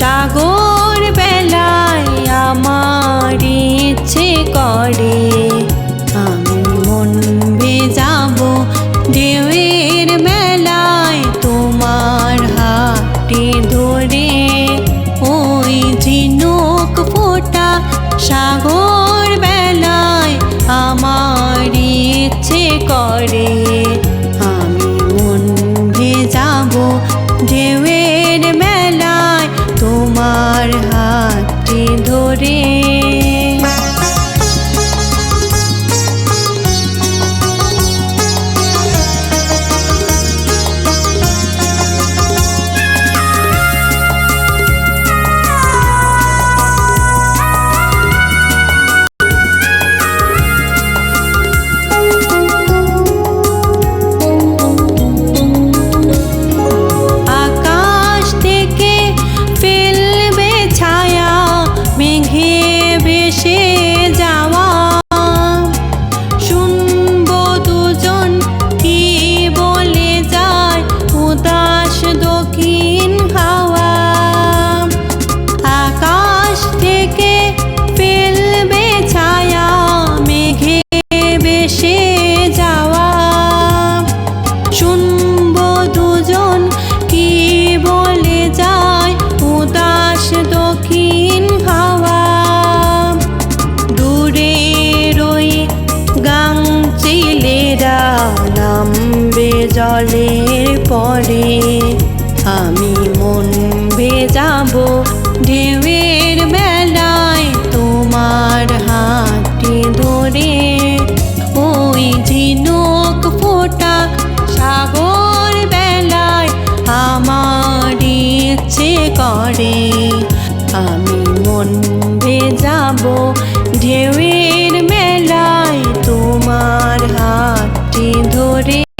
সাগর বেলায় আমার ইচ্ছে করে। আমি মন ভেজাবো ঢেউয়ের মেলায় তোমার হাতে ধরে। ওই ঝিনুক ফোটা সাগর বেলায় আমার ইচ্ছে করে। তোমার হাতে ধরে চিলেরা নামবে জলের পরে, আমি মন ভেজাবো ঢেউয়ের বেলায় তোমার হাতে ধরে। ওই ঝিনুক ফোটা সাগর বেলায় আমার ইচ্ছে করে। আমি মন ভেজাবো ঢেউয়ের মেলায় ধরে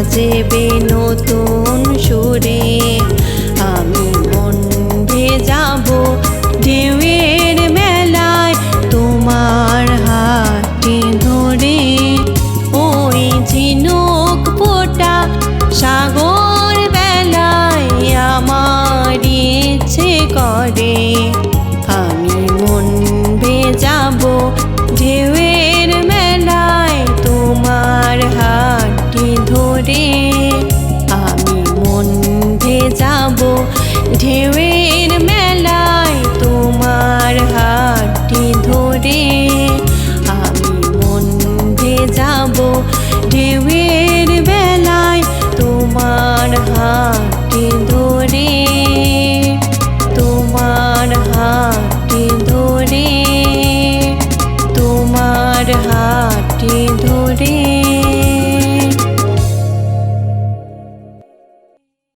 বাজেবে নতুন সুরে।